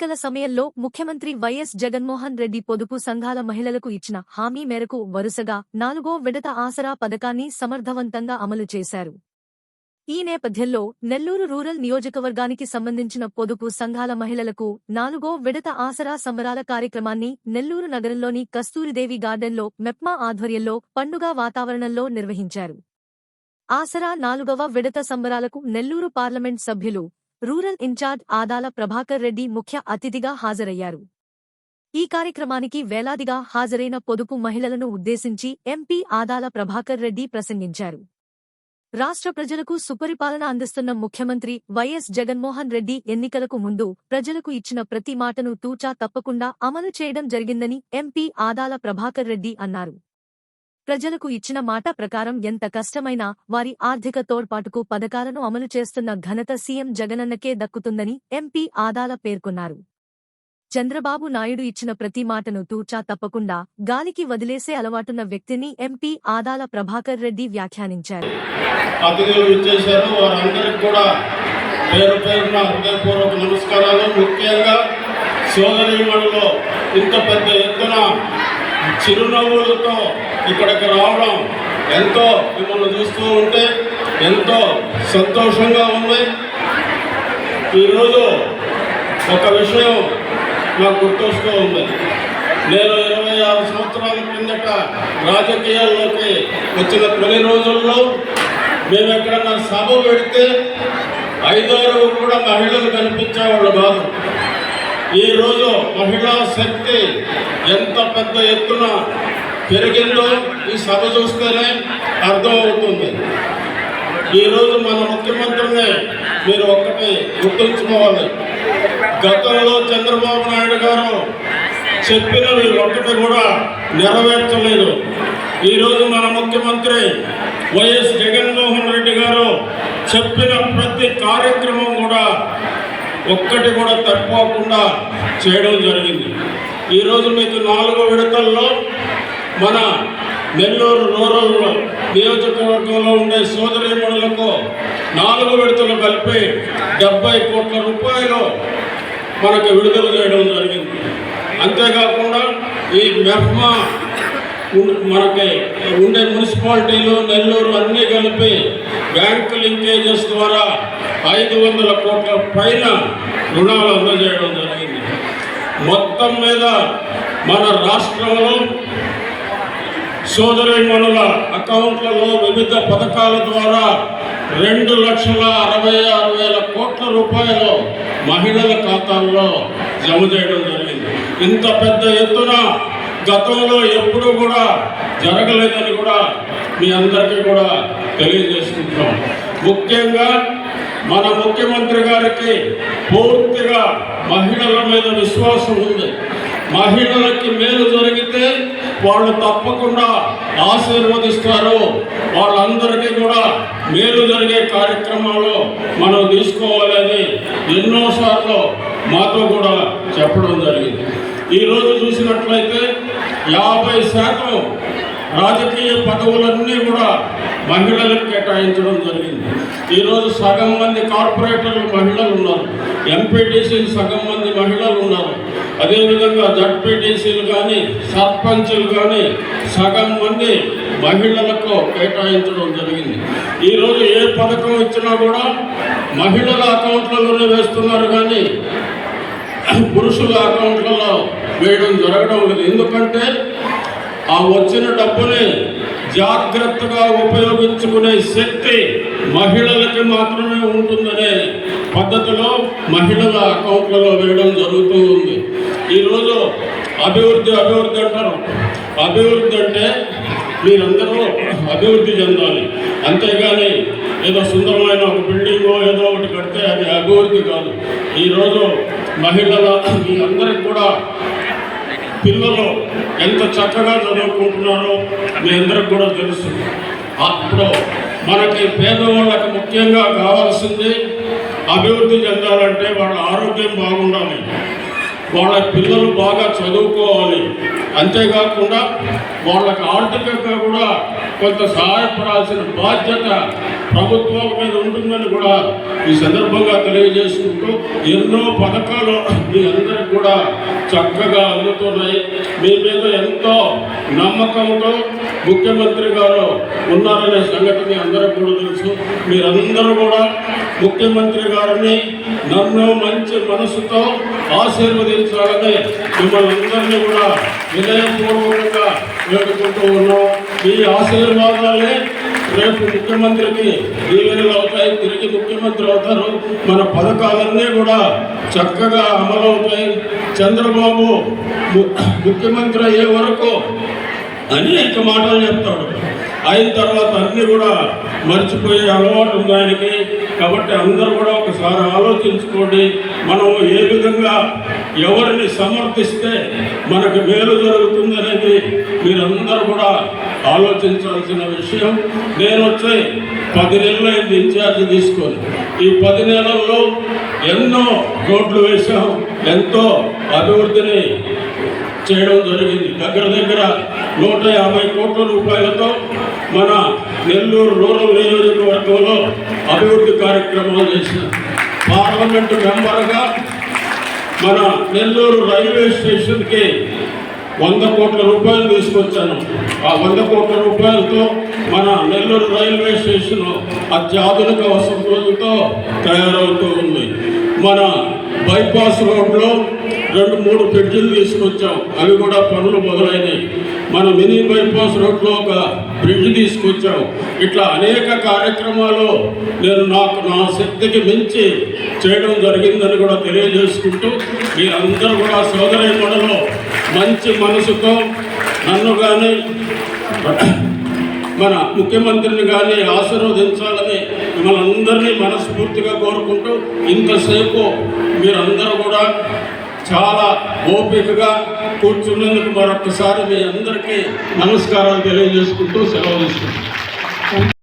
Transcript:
ఎన్నికల సమయంలో ముఖ్యమంత్రి వైఎస్ జగన్మోహన్ రెడ్డి పొదుపు సంఘాల మహిళలకు ఇచ్చిన హామీ మేరకు వరుసగా నాలుగో విడత ఆసరా పథకాన్ని సమర్థవంతంగా అమలు చేశారు. ఈ నేపథ్యంలో నెల్లూరు రూరల్ నియోజకవర్గానికి సంబంధించిన పొదుపు సంఘాల మహిళలకు నాలుగో విడత ఆసరా సంబరాల కార్యక్రమాన్ని నెల్లూరు నగరంలోని కస్తూరిదేవి గార్డెన్లో మెప్మా ఆధ్వర్యంలో పండుగ వాతావరణంలో నిర్వహించారు. ఆసరా నాలుగవ విడత సంబరాలకు నెల్లూరు పార్లమెంట్ సభ్యులు రూరల్ ఇన్ఛార్జ్ ఆదాల ప్రభాకర్ రెడ్డి ముఖ్య అతిథిగా హాజరయ్యారు. ఈ కార్యక్రమానికి వేలాదిగా హాజరైన పొదుపు మహిళలను ఉద్దేశించి ఎంపీ ఆదాల ప్రభాకర్ రెడ్డి ప్రసంగించారు. రాష్ట్ర ప్రజలకు సుపరిపాలన అందిస్తున్న ముఖ్యమంత్రి వైఎస్ జగన్మోహన్ రెడ్డి ఎన్నికలకు ముందు ప్రజలకు ఇచ్చిన ప్రతి మాటను తూచా తప్పకుండా అమలు చేయడం జరిగిందని ఎంపీ ఆదాల ప్రభాకర్ రెడ్డి అన్నారు. ప్రజలకు ఇచ్చిన మాట ప్రకారం ఎంత కష్టమైనా వారి ఆర్థిక తోడ్పాటుకు పథకాలను అమలు చేస్తున్న ఘనత సీఎం జగనన్నకే దక్కుతుందని ఎంపీ ఆదాల పేర్కొన్నారు. చంద్రబాబు నాయుడు ఇచ్చిన ప్రతి మాటను తూచా తప్పకుండా గాలికి వదిలేసే అలవాటున్న వ్యక్తిని ఎంపీ ఆదాల ప్రభాకర్ రెడ్డి వ్యాఖ్యానించారు. నమస్కారాలు. ముఖ్యంగా ఇంత పెద్ద ఎత్తున చిరునవ్వులతో ఇక్కడికి రావడం ఎంతో మిమ్మల్ని చూస్తూ ఉంటే ఎంతో సంతోషంగా ఉంది. ఈరోజు ఒక విషయం నాకు గుర్తొస్తూ ఉంది. నేను ఇరవై ఆరు సంవత్సరాల కిందట రాజకీయాల్లోకి వచ్చిన తొలి రోజుల్లో మేము ఎక్కడన్నా సభ పెడితే ఐదారు కూడా మహిళలు కనిపించేవాళ్ళు కాదు. ఈరోజు మహిళా శక్తి ఎంత పెద్ద ఎత్తున పెరిగిందో ఈ సభ చూస్తేనే అర్థమవుతుంది. ఈరోజు మన ముఖ్యమంత్రిని మీరు ఒక్కటి గుర్తుంచుకోవాలి. గతంలో చంద్రబాబు నాయుడు గారు చెప్పినవి ఒక్కటి కూడా నెరవేర్చలేదు. ఈరోజు మన ముఖ్యమంత్రి వైఎస్ జగన్మోహన్ రెడ్డి గారు చెప్పిన ప్రతి కార్యక్రమం ఒక్కటి కూడా తప్పకుండా చేయడం జరిగింది. ఈరోజు మీకు నాలుగో విడతల్లో మన నెల్లూరు రూరల్ నియోజకవర్గంలో ఉండే సోదరీమణులకు నాలుగు విడతలు కలిపి డెబ్బై కోట్ల రూపాయలు మనకు విడుదల చేయడం జరిగింది. అంతేకాకుండా ఈ మెహ్మా మనకి ఉండే మున్సిపాలిటీలు నెల్లూరు అన్నీ కలిపి బ్యాంకు లింకేజెస్ ద్వారా ఐదు వందల కోట్ల పైన రుణాలు అందజేయడం జరిగింది. మొత్తం మీద మన రాష్ట్రంలో సోదరిమణుల అకౌంట్లలో వివిధ పథకాల ద్వారా రెండు లక్షల అరవై ఆరు వేల కోట్ల రూపాయలు మహిళల ఖాతాల్లో జమ చేయడం జరిగింది. ఇంత పెద్ద ఎత్తున గతంలో ఎప్పుడూ కూడా జరగలేదని కూడా మీ అందరికీ కూడా తెలియజేసుకుంటున్నాం. ముఖ్యంగా మన ముఖ్యమంత్రి గారికి పూర్తిగా మహిళల మీద విశ్వాసం ఉంది. మహిళలకి మేలు జరిగితే వాళ్ళు తప్పకుండా ఆశీర్వదిస్తారు. వాళ్ళందరికీ కూడా మేలు జరిగే కార్యక్రమాలు మనం తీసుకోవాలని ఎన్నోసార్లు మాతో కూడా చెప్పడం జరిగింది. ఈరోజు చూసినట్లయితే యాభై శాతం రాజకీయ పదవులన్నీ కూడా మహిళలకు కేటాయించడం జరిగింది. ఈరోజు సగం మంది కార్పొరేటర్లు మహిళలు ఉన్నారు. ఎంపీటీసీలు సగం మంది మహిళలు ఉన్నారు. అదేవిధంగా జడ్పీటీసీలు కానీ సర్పంచ్లు కానీ సగం మంది మహిళలకు కేటాయించడం జరిగింది. ఈరోజు ఏ పథకం ఇచ్చినా కూడా మహిళల అకౌంట్లలోనే వేస్తున్నారు కానీ పురుషుల అకౌంట్లలో వేయడం జరగడం లేదు. ఎందుకంటే ఆ వచ్చిన డబ్బుని జాగ్రత్తగా ఉపయోగించుకునే శక్తి మహిళలకి మాత్రమే ఉంటుందనే పద్ధతిలో మహిళల అకౌంట్లలో వేయడం జరుగుతూ ఉంది. ఈరోజు అభివృద్ధి అభివృద్ధి అంటారు. అభివృద్ధి అంటే మీరందరూ అభివృద్ధి చెందాలి. అంతేగాని ఏదో సుందరమైన ఒక బిల్డింగో ఏదో ఒకటి కడితే అది అభివృద్ధి కాదు. ఈరోజు మహిళల మీ అందరికి కూడా పిల్లలు ఎంత చక్కగా చదువుకుంటున్నారో మీ అందరికి కూడా తెలుసు. అప్పుడు మనకి పేదవాళ్ళకి ముఖ్యంగా కావాల్సింది అభివృద్ధి చెందాలంటే వాళ్ళ ఆరోగ్యం బాగుండాలి. వాళ్ళ పిల్లలు బాగా చదువుకోవాలి. అంతేకాకుండా వాళ్ళకి ఆర్థికంగా కూడా కొంత సహాయపడాల్సిన బాధ్యత ప్రభుత్వం మీద ఉంటుందని కూడా ఈ సందర్భంగా తెలియజేసుకుంటూ ఎన్నో పథకాలు మీ అందరికి కూడా చక్కగా అందుతున్నాయి. మీ మీద ఎంతో నమ్మకంతో ముఖ్యమంత్రి గారు ఉన్నారనే సంఘటన అందరూ కూడా తెలుసు. మీరందరూ కూడా ముఖ్యమంత్రి గారిని నన్ను మంచి మనసుతో ఆశీర్వదించాలని మిమ్మల్ని అందరినీ కూడా వినయపూర్వకంగా వేడుకుంటూ ఉన్నాం. ఈ ఆశీర్వాదాలే రేపు ముఖ్యమంత్రికి దీవెనలు అవుతాయి. తిరిగి ముఖ్యమంత్రి అవుతారు. మన పథకాలన్నీ కూడా చక్కగా అమలవుతాయి. చంద్రబాబు ముఖ్యమంత్రి అయ్యే వరకు అనేక మాటలు చెప్తాడు. అయిన తర్వాత అన్ని కూడా మర్చిపోయే అలవాటు ఉంది ఆయనకి. కాబట్టి అందరూ కూడా ఒకసారి ఆలోచించుకోండి. మనం ఏ విధంగా ఎవరిని సమర్థిస్తే మనకు మేలు జరుగుతుంది అనేది మీరందరూ కూడా ఆలోచించాల్సిన విషయం. నేను వచ్చి పది నెలలు అయింది ఇన్ఛార్జ్ తీసుకొని. ఈ పది నెలల్లో ఎన్నో రోడ్లు వేశాం. ఎంతో అభివృద్ధిని చేయడం జరిగింది. దగ్గర దగ్గర నూట యాభై కోట్ల రూపాయలతో మన నెల్లూరు రూరల్ నియోజకవర్గంలో అభివృద్ధి కార్యక్రమాలు చేసిన పార్లమెంటు మెంబర్గా మన నెల్లూరు రైల్వే స్టేషన్కి వంద కోట్ల రూపాయలు తీసుకొచ్చాను. ఆ వంద కోట్ల రూపాయలతో మన నెల్లూరు రైల్వే స్టేషన్ అత్యాధునిక వసతులతో తయారవుతూ ఉంది. మన బైపాస్ రోడ్లో రెండు మూడు బ్రిడ్జిలు తీసుకొచ్చాం. అవి కూడా పనులు మొదలైనవి మన మినీ బైపాస్ రోడ్లో ఒక బ్రిడ్జ్ తీసుకొచ్చాం. ఇట్లా అనేక కార్యక్రమాలు నేను నాకు నా శక్తికి మించి చేయడం జరిగిందని కూడా తెలియజేసుకుంటూ మీరందరూ కూడా సోదరి మనలో మంచి మనసుతో నన్ను కానీ మన ముఖ్యమంత్రిని కానీ ఆశీర్వదించాలని మిమ్మల్ని అందరినీ మనస్ఫూర్తిగా కోరుకుంటూ ఇంతసేపు మీరందరూ కూడా చాలా ఓపికగా కూర్చున్నందుకు మరొకసారి మీ అందరికీ నమస్కారాలు తెలియజేసుకుంటూ సెలవు తీసుకుంటాం